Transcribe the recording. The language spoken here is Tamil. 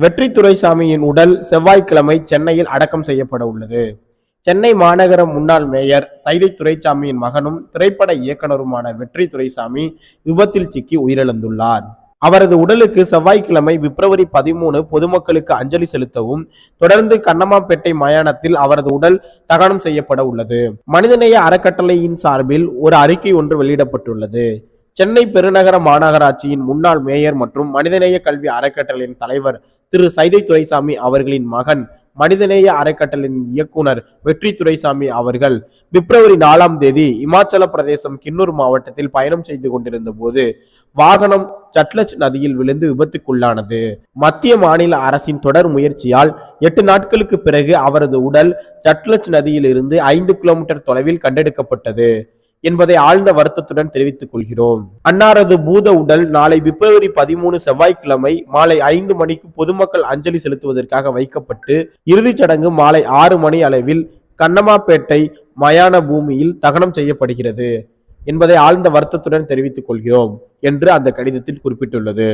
வெற்றி துரைசாமியின் உடல் செவ்வாய்க்கிழமை சென்னையில் அடக்கம் செய்யப்பட உள்ளது. சென்னை மாநகர முன்னாள் மேயர் சைதை துரைசாமியின் மகனும் திரைப்பட இயக்குனருமான வெற்றி துரைசாமி விபத்தில் சிக்கி உயிரிழந்துள்ளார். அவரது உடலுக்கு செவ்வாய்க்கிழமை பிப்ரவரி பதிமூணு பொதுமக்களுக்கு அஞ்சலி செலுத்தவும் தொடர்ந்து கண்ணமாப்பேட்டை மயானத்தில் அவரது உடல் தகனம் செய்யப்பட உள்ளது. மனிதநேய அறக்கட்டளையின் சார்பில் ஒரு அறிக்கை ஒன்று வெளியிடப்பட்டுள்ளது. சென்னை பெருநகர மாநகராட்சியின் முன்னாள் மேயர் மற்றும் மனிதநேய கல்வி அறக்கட்டளையின் தலைவர் திரு சைதை துரைசாமி அவர்களின் மகன் மனிதநேய அறக்கட்டளையின் இயக்குனர் வெற்றி துரைசாமி அவர்கள். பிப்ரவரி நாலாம் தேதி இமாச்சல பிரதேசம் கின்னூர் மாவட்டத்தில் பயணம் செய்து கொண்டிருந்த போது வாகனம் சட்லஜ் நதியில் விழுந்து விபத்துக்குள்ளானது. மத்திய மாநில அரசின் தொடர் முயற்சியால் எட்டு நாட்களுக்கு பிறகு அவரது உடல் சட்லஜ் நதியில் இருந்து ஐந்து கிலோமீட்டர் தொலைவில் கண்டெடுக்கப்பட்டது. என்பதை ஆழ்ந்த வருத்தத்துடன் தெரிவித்துக் கொள்கிறோம். அன்னாரது பூத உடல் நாளை பிப்ரவரி பதிமூணு செவ்வாய்க்கிழமை மாலை ஐந்து மணிக்கு பொதுமக்கள் அஞ்சலி செலுத்துவதற்காக வைக்கப்பட்டு இறுதிச் சடங்கு மாலை ஆறு மணி அளவில் கண்ணமாப்பேட்டை மயான பூமியில் தகனம் செய்யப்படுகிறது என்பதை ஆழ்ந்த வருத்தத்துடன் தெரிவித்துக் கொள்கிறோம் என்று அந்த கடிதத்தில் குறிப்பிட்டுள்ளது.